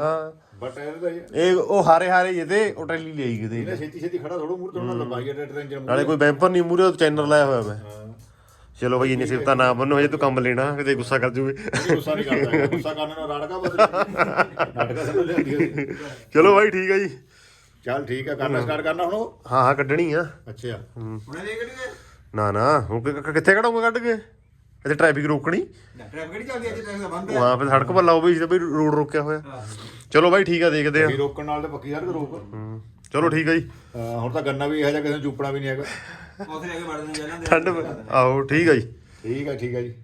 ਹਾਂ। ਬਟ ਇਹਦਾ ਇਹ ਇਹ ਉਹ ਹਾਰੇ ਹਾਰੇ ਜਿਹਦੇ ਉਹ ਟਰੈਲੀ ਲਈ ਕਿਤੇ। ਇਹਨੇ ਛੇਤੀ ਛੇਤੀ ਖੜਾ ਥੋੜੋ ਮੂਰ ਤੋਂ ਨਾ ਲੰਬਾਈ ਟਰੈਕਟਰ ਇੰਜਨ ਨਾਲੇ ਕੋਈ ਬੈਂਪਰ ਨਹੀਂ ਮੂਰੇ ਚੈਨਲ ਲਾਇਆ ਹੋਇਆ ਮੈਂ। ਚਲੋ ਭਾਈ ਇੰਨੀ ਸਿਫਤਾਂ ਨਾ ਮੰਨੋ ਹਜੇ ਤੂੰ ਕੰਮ ਲੈਣਾ ਕਿਤੇ ਗੁੱਸਾ ਕਰ ਜੂਵੇ। ਗੁੱਸਾ ਨਹੀਂ ਕਰਦਾ ਹੈਗਾ, ਗੁੱਸਾ ਕਰਨ ਨਾਲ ਰਾੜਕਾ ਬਦਲ ਨਾਟਕਾ ਸਮਝ ਲੈਂਦੀ ਹੈ ਚਲੋ ਭਾਈ ਠੀਕ ਆ ਜੀ। ਚੱਲ ਠੀਕ ਹੈ ਕਰਨਾ ਸਟਾਰਟ ਕਰਨਾ ਹੁਣ? ਹਾਂ ਹਾਂ ਕੱਢਣੀ ਆ। ਅੱਛਾ। ਹੁਣੇ ਦੇ ਕਿਹੜੀ ਨਾ ਨਾ ਹੁਣ ਕਿੱਥੇ ਕਢਾਉਂਗਾ ਕੱਢ ਕੇ? ਇੱਥੇ ਟ੍ਰੈਫਿਕ ਰੋਕਣੀ। ਟ੍ਰੈਫਿਕ ਕਿਹੜੀ ਚੱਲਦੀ ਅੱਜ ਟ੍ਰੈਫਿਕ ਦਾ ਬੰਦ ਉਹ ਹਾਂ ਫਿਰ ਸੜਕ ਪਰ ਲਾਓ ਵੀ ਰੋਡ ਰੋਕਿਆ ਹੋਇਆ। ਚਲੋ ਭਾਈ ਠੀਕ ਆ ਦੇਖਦੇ ਆ। ਵੀ ਰੋਕਣ ਨਾਲ ਤੇ ਪੱਕੀ ਸੜਕ ਰੋਕ। ਹੂੰ, ਚਲੋ ਠੀਕ ਆ ਜੀ। ਹੁਣ ਤਾਂ ਗੰਨਾ ਵੀ ਇਹੋ ਜਿਹਾ ਕਿਸੇ ਨੂੰ ਚੂਪਣਾ ਵੀ ਨਹੀਂ ਹੈਗਾ। ਉੱਥੇ ਜਾ ਕੇ ਵੜ ਜਾਂਦੇ ਠੰਡ ਆਓ ਠੀਕ ਆ ਜੀ। ਠੀਕ ਹੈ ਠੀਕ ਹੈ ਜੀ।